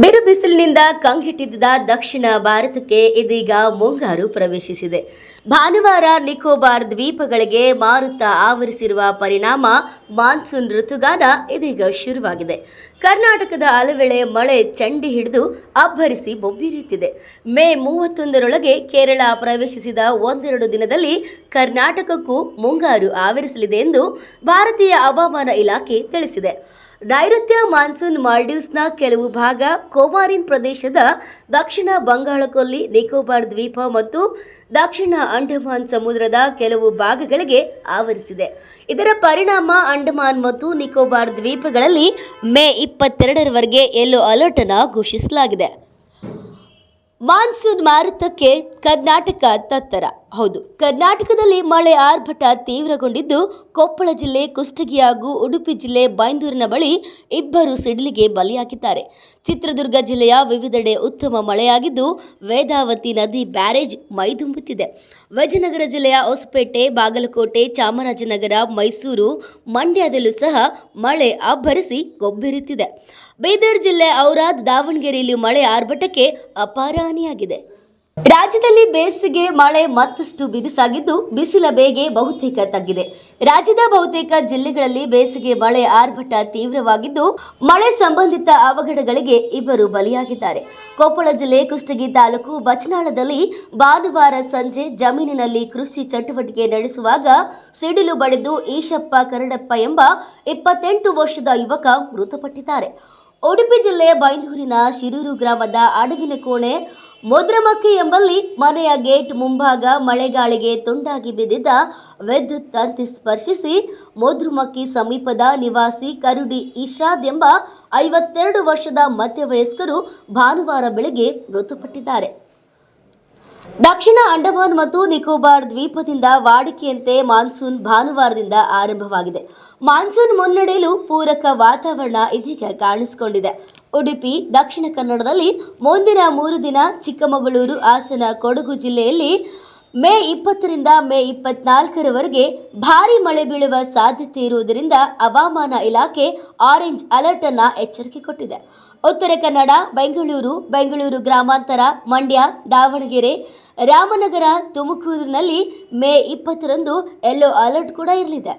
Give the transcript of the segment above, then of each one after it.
ಬಿರು ಬಿಸಿಲಿನಿಂದ ಕಂಗೆಟ್ಟಿದ್ದ ದಕ್ಷಿಣ ಭಾರತಕ್ಕೆ ಇದೀಗ ಮುಂಗಾರು ಪ್ರವೇಶಿಸಿದೆ. ಭಾನುವಾರ ನಿಕೋಬಾರ್ ದ್ವೀಪಗಳಿಗೆ ಮಾರುತ ಆವರಿಸಿರುವ ಪರಿಣಾಮ ಮಾನ್ಸೂನ್ ಋತುಗಾನ ಇದೀಗ ಶುರುವಾಗಿದೆ. ಕರ್ನಾಟಕದ ಹಲವೆಳೆ ಮಳೆ ಚಂಡಿ ಹಿಡಿದು ಅಬ್ಬರಿಸಿ ಬೊಬ್ಬಿರಿಯುತ್ತಿದೆ. ಮೇ ಮೂವತ್ತೊಂದರೊಳಗೆ ಕೇರಳ ಪ್ರವೇಶಿಸಿದ ಒಂದೆರಡು ದಿನದಲ್ಲಿ ಕರ್ನಾಟಕಕ್ಕೂ ಮುಂಗಾರು ಆವರಿಸಲಿದೆ ಎಂದು ಭಾರತೀಯ ಹವಾಮಾನ ಇಲಾಖೆ ತಿಳಿಸಿದೆ. ನೈಋತ್ಯ ಮಾನ್ಸೂನ್ ಮಾಲ್ಡೀವ್ಸ್ನ ಕೆಲವು ಭಾಗ ಕೋಮಾರಿನ್ ಪ್ರದೇಶದ ದಕ್ಷಿಣ ಬಂಗಾಳಕೊಲ್ಲಿ, ನಿಕೋಬಾರ್ ದ್ವೀಪ ಮತ್ತು ದಕ್ಷಿಣ ಅಂಡಮಾನ್ ಸಮುದ್ರದ ಕೆಲವು ಭಾಗಗಳಿಗೆ ಆವರಿಸಿದೆ. ಇದರ ಪರಿಣಾಮ ಅಂಡಮಾನ್ ಮತ್ತು ನಿಕೋಬಾರ್ ದ್ವೀಪಗಳಲ್ಲಿ ಮೇ ಇಪ್ಪತ್ತೆರಡರವರೆಗೆ ಯೆಲ್ಲೋ ಅಲರ್ಟ್ ಅನ್ನು ಘೋಷಿಸಲಾಗಿದೆ. ಮಾನ್ಸೂನ್ ಮಾರುತಕ್ಕೆ ಕರ್ನಾಟಕ ತತ್ತರ. ಹೌದು. ಕರ್ನಾಟಕದಲ್ಲಿ ಮಳೆ ಆರ್ಭಟ ತೀವ್ರಗೊಂಡಿದ್ದು ಕೊಪ್ಪಳ ಜಿಲ್ಲೆ, ಕುಷ್ಟಗಿ ಹಾಗೂ ಉಡುಪಿ ಜಿಲ್ಲೆ ಬೈಂದೂರಿನ ಬಳಿ ಇಬ್ಬರು ಸಿಡಿಲಿಗೆ ಬಲಿಯಾಗಿದ್ದಾರೆ. ಚಿತ್ರದುರ್ಗ ಜಿಲ್ಲೆಯ ವಿವಿಧೆಡೆ ಉತ್ತಮ ಮಳೆಯಾಗಿದ್ದು ವೇದಾವತಿ ನದಿ ಬ್ಯಾರೇಜ್ ಮೈದುಂಬುತ್ತಿದೆ. ವಿಜಯನಗರ ಜಿಲ್ಲೆಯ ಹೊಸಪೇಟೆ, ಬಾಗಲಕೋಟೆ, ಚಾಮರಾಜನಗರ, ಮೈಸೂರು ಮಂಡ್ಯದಲ್ಲೂ ಸಹ ಮಳೆ ಅಬ್ಬರಿಸಿ ಗೊಬ್ಬೆರುತ್ತಿದೆ. ಬೀದರ್ ಜಿಲ್ಲೆ ಔರಾದ್ ದಾವಣಗೆರೆಯಲ್ಲಿ ಮಳೆ ಆರ್ಭಟಕ್ಕೆ ಅಪಾರ ಹಾನಿಯಾಗಿದೆ ರಾಜ್ಯದಲ್ಲಿ ಬೇಸಿಗೆ ಮಳೆ ಮತ್ತಷ್ಟು ಬಿರುಸಾಗಿದ್ದು ಬಿಸಿಲ ಬೇಗೆ ಬಹುತೇಕ ತಗ್ಗಿದೆ. ರಾಜ್ಯದ ಬಹುತೇಕ ಜಿಲ್ಲೆಗಳಲ್ಲಿ ಬೇಸಿಗೆ ಮಳೆ ಆರ್ಭಟ ತೀವ್ರವಾಗಿದ್ದು ಮಳೆ ಸಂಬಂಧಿತ ಅವಘಡಗಳಿಗೆ ಇಬ್ಬರು ಬಲಿಯಾಗಿದ್ದಾರೆ. ಕೊಪ್ಪಳ ಜಿಲ್ಲೆ ಕುಷ್ಟಗಿ ತಾಲೂಕು ಬಚನಾಳದಲ್ಲಿ ಭಾನುವಾರ ಸಂಜೆ ಜಮೀನಿನಲ್ಲಿ ಕೃಷಿ ಚಟುವಟಿಕೆ ನಡೆಸುವಾಗ ಸಿಡಿಲು ಬಡಿದು ಈಶಪ್ಪ ಕರಡಪ್ಪ ಎಂಬ ಇಪ್ಪತ್ತೆಂಟು ವರ್ಷದ ಯುವಕ ಮೃತಪಟ್ಟಿದ್ದಾರೆ. ಉಡುಪಿ ಜಿಲ್ಲೆಯ ಬೈಂದೂರಿನ ಶಿರೂರು ಗ್ರಾಮದ ಅಡವಿನ ಕೋಣೆ ಮುದ್ರಮಕ್ಕಿ ಎಂಬಲ್ಲಿ ಮನೆಯ ಗೇಟ್ ಮುಂಭಾಗ ಮಳೆಗಾಳಿಗೆ ತುಂಡಾಗಿ ಬಿದ್ದಿದ್ದ ವಿದ್ಯುತ್ ತಂತಿ ಸ್ಪರ್ಶಿಸಿ ಮುದ್ರಮಕ್ಕಿ ಸಮೀಪದ ನಿವಾಸಿ ಕರುಡಿ ಇಶಾದ್ ಎಂಬ ಐವತ್ತೆರಡು ವರ್ಷದ ಮಧ್ಯವಯಸ್ಕರು ಭಾನುವಾರ ಬೆಳಗ್ಗೆ ಮೃತಪಟ್ಟಿದ್ದಾರೆ. ದಕ್ಷಿಣ ಅಂಡಮಾನ್ ಮತ್ತು ನಿಕೋಬಾರ್ ದ್ವೀಪದಿಂದ ವಾಡಿಕೆಯಂತೆ ಮಾನ್ಸೂನ್ ಭಾನುವಾರದಿಂದ ಆರಂಭವಾಗಿದೆ. ಮಾನ್ಸೂನ್ ಮುನ್ನಡೆಯಲು ಪೂರಕ ವಾತಾವರಣ ಇದೀಗ ಕಾಣಿಸಿಕೊಂಡಿದೆ. ಉಡುಪಿ, ದಕ್ಷಿಣ ಕನ್ನಡದಲ್ಲಿ ಮುಂದಿನ ಮೂರು ದಿನ ಚಿಕ್ಕಮಗಳೂರು ಹಾಸನ, ಕೊಡಗು ಜಿಲ್ಲೆಯಲ್ಲಿ ಮೇ ಇಪ್ಪತ್ತರಿಂದ ಮೇ ಇಪ್ಪತ್ನಾಲ್ಕರವರೆಗೆ ಭಾರೀ ಮಳೆ ಬೀಳುವ ಸಾಧ್ಯತೆ ಇರುವುದರಿಂದ ಹವಾಮಾನ ಇಲಾಖೆ ಆರೆಂಜ್ ಅಲರ್ಟ್ ಅನ್ನು ಎಚ್ಚರಿಕೆ ಕೊಟ್ಟಿದೆ. ಉತ್ತರ ಕನ್ನಡ, ಬೆಂಗಳೂರು ಬೆಂಗಳೂರು ಗ್ರಾಮಾಂತರ, ಮಂಡ್ಯ, ದಾವಣಗೆರೆ, ರಾಮನಗರ, ತುಮಕೂರಿನಲ್ಲಿ ಮೇ ಇಪ್ಪತ್ತರಂದು ಯೆಲ್ಲೋ ಅಲರ್ಟ್ ಕೂಡ ಇರಲಿದೆ.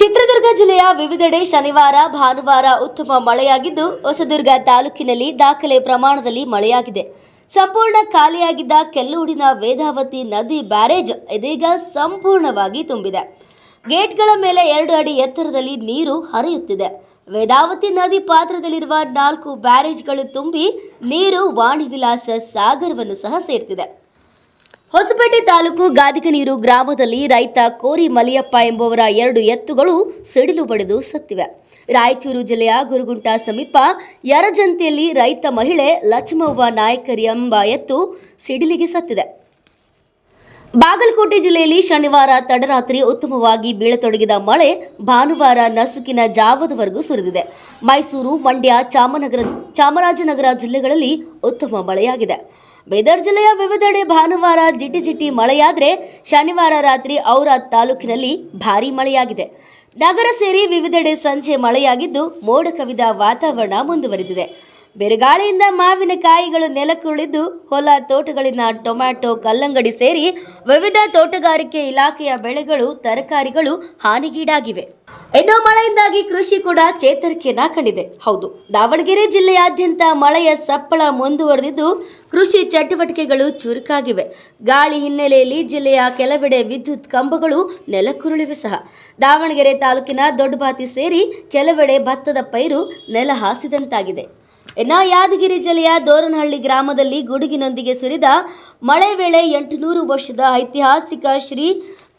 ಚಿತ್ರದುರ್ಗ ಜಿಲ್ಲೆಯ ವಿವಿಧೆಡೆ ಶನಿವಾರ, ಭಾನುವಾರ ಉತ್ತಮ ಮಳೆಯಾಗಿದ್ದು, ಹೊಸದುರ್ಗ ತಾಲೂಕಿನಲ್ಲಿ ದಾಖಲೆ ಪ್ರಮಾಣದಲ್ಲಿ ಮಳೆಯಾಗಿದೆ. ಸಂಪೂರ್ಣ ಖಾಲಿಯಾಗಿದ್ದ ಕೆಲ್ಲೂಡಿನ ವೇದಾವತಿ ನದಿ ಬ್ಯಾರೇಜ್ ಇದೀಗ ಸಂಪೂರ್ಣವಾಗಿ ತುಂಬಿದೆ. ಗೇಟ್ಗಳ ಮೇಲೆ ಎರಡು ಅಡಿ ಎತ್ತರದಲ್ಲಿ ನೀರು ಹರಿಯುತ್ತಿದೆ. ವೇದಾವತಿ ನದಿ ಪಾತ್ರದಲ್ಲಿರುವ ನಾಲ್ಕು ಬ್ಯಾರೇಜ್ಗಳು ತುಂಬಿ ನೀರು ವಾಣಿವಿಲಾಸ ಸಾಗರವನ್ನು ಸಹ ಸೇರ್ತಿದೆ. ಹೊಸಪೇಟೆ ತಾಲೂಕು ಗಾದಿಗನೀರು ಗ್ರಾಮದಲ್ಲಿ ರೈತ ಕೋರಿ ಮಲಿಯಪ್ಪ ಎಂಬುವರ ಎರಡು ಎತ್ತುಗಳು ಸಿಡಿಲು ಬಡಿದು ಸತ್ತಿವೆ. ರಾಯಚೂರು ಜಿಲ್ಲೆಯ ಗುರುಗುಂಟ ಸಮೀಪ ಯರಜಂತಿಯಲ್ಲಿ ರೈತ ಮಹಿಳೆ ಲಕ್ಷ್ಮವ್ವ ನಾಯಕರಿ ಎಂಬ ಎತ್ತು ಸಿಡಿಲಿಗೆ ಸತ್ತಿದೆ. ಬಾಗಲಕೋಟೆ ಜಿಲ್ಲೆಯಲ್ಲಿ ಶನಿವಾರ ತಡರಾತ್ರಿ ಉತ್ತಮವಾಗಿ ಬೀಳತೊಡಗಿದ ಮಳೆ ಭಾನುವಾರ ನಸುಕಿನ ಜಾವದವರೆಗೂ ಸುರಿದಿದೆ. ಮೈಸೂರು, ಮಂಡ್ಯ, ಚಾಮನಗರ, ಚಾಮರಾಜನಗರ ಜಿಲ್ಲೆಗಳಲ್ಲಿ ಉತ್ತಮ ಮಳೆಯಾಗಿದೆ. ಬೀದರ್ ಜಿಲ್ಲೆಯ ವಿವಿಧೆಡೆ ಭಾನುವಾರ ಜಿಟಿ ಜಿಟಿ ಮಳೆಯಾದರೆ ಶನಿವಾರ ರಾತ್ರಿ ಔರಾದ್ ತಾಲೂಕಿನಲ್ಲಿ ಭಾರಿ ಮಳೆಯಾಗಿದೆ. ನಗರ ಸೇರಿ ವಿವಿಧೆಡೆ ಸಂಜೆ ಮಳೆಯಾಗಿದ್ದು ಮೋಡ ಕವಿದ ವಾತಾವರಣ ಮುಂದುವರೆದಿದೆ. ಬಿರುಗಾಳಿಯಿಂದ ಮಾವಿನಕಾಯಿಗಳು ನೆಲಕ್ಕುರುಳಿದ್ದು ಹೊಲ ತೋಟಗಳಿನ ಟೊಮ್ಯಾಟೊ ಕಲ್ಲಂಗಡಿ ಸೇರಿ ವಿವಿಧ ತೋಟಗಾರಿಕೆ ಇಲಾಖೆಯ ಬೆಳೆಗಳು, ತರಕಾರಿಗಳು ಹಾನಿಗೀಡಾಗಿವೆ. ಇನ್ನು ಮಳೆಯಿಂದಾಗಿ ಕೃಷಿ ಕೂಡ ಚೇತರಿಕೆಯನ್ನ ಕಂಡಿದೆ ಹೌದು, ದಾವಣಗೆರೆ ಜಿಲ್ಲೆಯಾದ್ಯಂತ ಮಳೆಯ ಸಪ್ಪಳ ಮುಂದುವರೆದಿದ್ದು ಕೃಷಿ ಚಟುವಟಿಕೆಗಳು ಚುರುಕಾಗಿವೆ. ಗಾಳಿ ಹಿನ್ನೆಲೆಯಲ್ಲಿ ಜಿಲ್ಲೆಯ ಕೆಲವೆಡೆ ವಿದ್ಯುತ್ ಕಂಬಗಳು ನೆಲಕ್ಕುರುಳಿವೆ ಸಹ. ದಾವಣಗೆರೆ ತಾಲೂಕಿನ ದೊಡ್ಡಬಾತಿ ಸೇರಿ ಕೆಲವೆಡೆ ಭತ್ತದ ಪೈರು ನೆಲ ಹಾಸಿದಂತಾಗಿದೆ. ಇನ್ನು ಯಾದಗಿರಿ ಜಿಲ್ಲೆಯ ದೋರನಹಳ್ಳಿ ಗ್ರಾಮದಲ್ಲಿ ಗುಡುಗಿನೊಂದಿಗೆ ಸುರಿದ ಮಳೆ ವೇಳೆ ಎಂಟುನೂರು ವರ್ಷದ ಐತಿಹಾಸಿಕ ಶ್ರೀ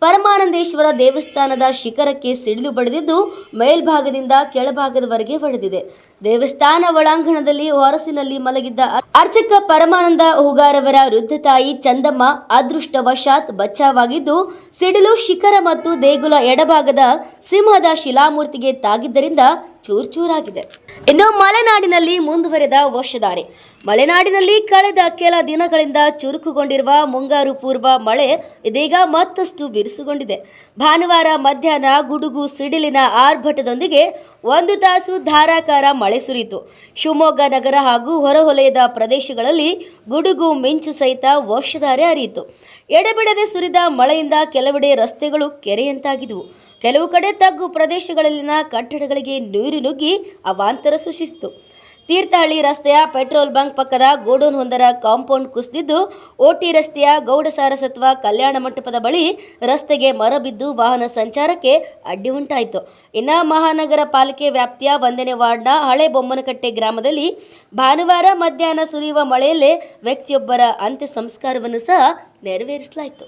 ಪರಮಾನಂದೇಶ್ವರ ದೇವಸ್ಥಾನದ ಶಿಖರಕ್ಕೆ ಸಿಡಿಲು ಬಡಿದಿದ್ದು ಮೇಲ್ಭಾಗದಿಂದ ಕೆಳಭಾಗದವರೆಗೆ ಒಡೆದಿದೆ. ದೇವಸ್ಥಾನ ಒಳಾಂಗಣದಲ್ಲಿ ಹೊರಸಿನಲ್ಲಿ ಮಲಗಿದ್ದ ಅರ್ಚಕ ಪರಮಾನಂದ ಹೂಗಾರವರ ವೃದ್ಧ ತಾಯಿ ಚಂದಮ್ಮ ಅದೃಷ್ಟವಶಾತ್ ಬಚ್ಚಾವಾಗಿದ್ದು, ಸಿಡಿಲು, ಶಿಖರ ಮತ್ತು ದೇಗುಲ ಎಡಭಾಗದ ಸಿಂಹದ ಶಿಲಾಮೂರ್ತಿಗೆ ತಾಗಿದ್ದರಿಂದ ಚೂರ್ಚೂರಾಗಿದೆ. ಇನ್ನು ಮಲೆನಾಡಿನಲ್ಲಿ ಮುಂದುವರೆದ ವರ್ಷಧಾರೆ. ಮಲೆನಾಡಿನಲ್ಲಿ ಕಳೆದ ಕೆಲ ದಿನಗಳಿಂದ ಚುರುಕುಗೊಂಡಿರುವ ಮುಂಗಾರು ಪೂರ್ವ ಮಳೆ ಇದೀಗ ಮತ್ತಷ್ಟು ಬಿರುಸುಗೊಂಡಿದೆ. ಭಾನುವಾರ ಮಧ್ಯಾಹ್ನ ಗುಡುಗು ಸಿಡಿಲಿನ ಆರ್ಭಟದೊಂದಿಗೆ ಒಂದು ತಾಸು ಧಾರಾಕಾರ ಮಳೆ ಸುರಿಯಿತು. ಶಿವಮೊಗ್ಗ ನಗರ ಹಾಗೂ ಹೊರವಲಯದ ಪ್ರದೇಶಗಳಲ್ಲಿ ಗುಡುಗು ಮಿಂಚು ಸಹಿತ ವರ್ಷಧಾರೆ ಹರಿಯಿತು. ಎಡೆಬಿಡದೆ ಸುರಿದ ಮಳೆಯಿಂದ ಕೆಲವೆಡೆ ರಸ್ತೆಗಳು ಕೆರೆಯಂತಾಗಿದ್ದವು ಕೆಲವು ಕಡೆ ತಗ್ಗು ಪ್ರದೇಶಗಳಲ್ಲಿನ ಕಟ್ಟಡಗಳಿಗೆ ನೀರು ನುಗ್ಗಿ ಅವಾಂತರ ಸೃಷ್ಟಿಸಿತು. ತೀರ್ಥಹಳ್ಳಿ ರಸ್ತೆಯ ಪೆಟ್ರೋಲ್ ಬಂಕ್ ಪಕ್ಕದ ಗೋಡೌನ್ ಹೊಂದರ ಕಾಂಪೌಂಡ್ ಕುಸಿದಿದ್ದು, ಓಟಿ ರಸ್ತೆಯ ಗೌಡ ಸಾರಸತ್ವ ಕಲ್ಯಾಣ ಮಂಟಪದ ಬಳಿ ರಸ್ತೆಗೆ ಮರ ಬಿದ್ದು ವಾಹನ ಸಂಚಾರಕ್ಕೆ ಅಡ್ಡಿ ಉಂಟಾಯಿತು. ಇನ್ನು ಮಹಾನಗರ ಪಾಲಿಕೆ ವ್ಯಾಪ್ತಿಯ ಒಂದನೇ ವಾರ್ಡ್ನ ಹಳೆ ಬೊಮ್ಮನಕಟ್ಟೆ ಗ್ರಾಮದಲ್ಲಿ ಭಾನುವಾರ ಮಧ್ಯಾಹ್ನ ಸುರಿಯುವ ಮಳೆಯಲ್ಲೇ ವ್ಯಕ್ತಿಯೊಬ್ಬರ ಅಂತ್ಯ ಸಂಸ್ಕಾರವನ್ನು ಸಹ ನೆರವೇರಿಸಲಾಯಿತು.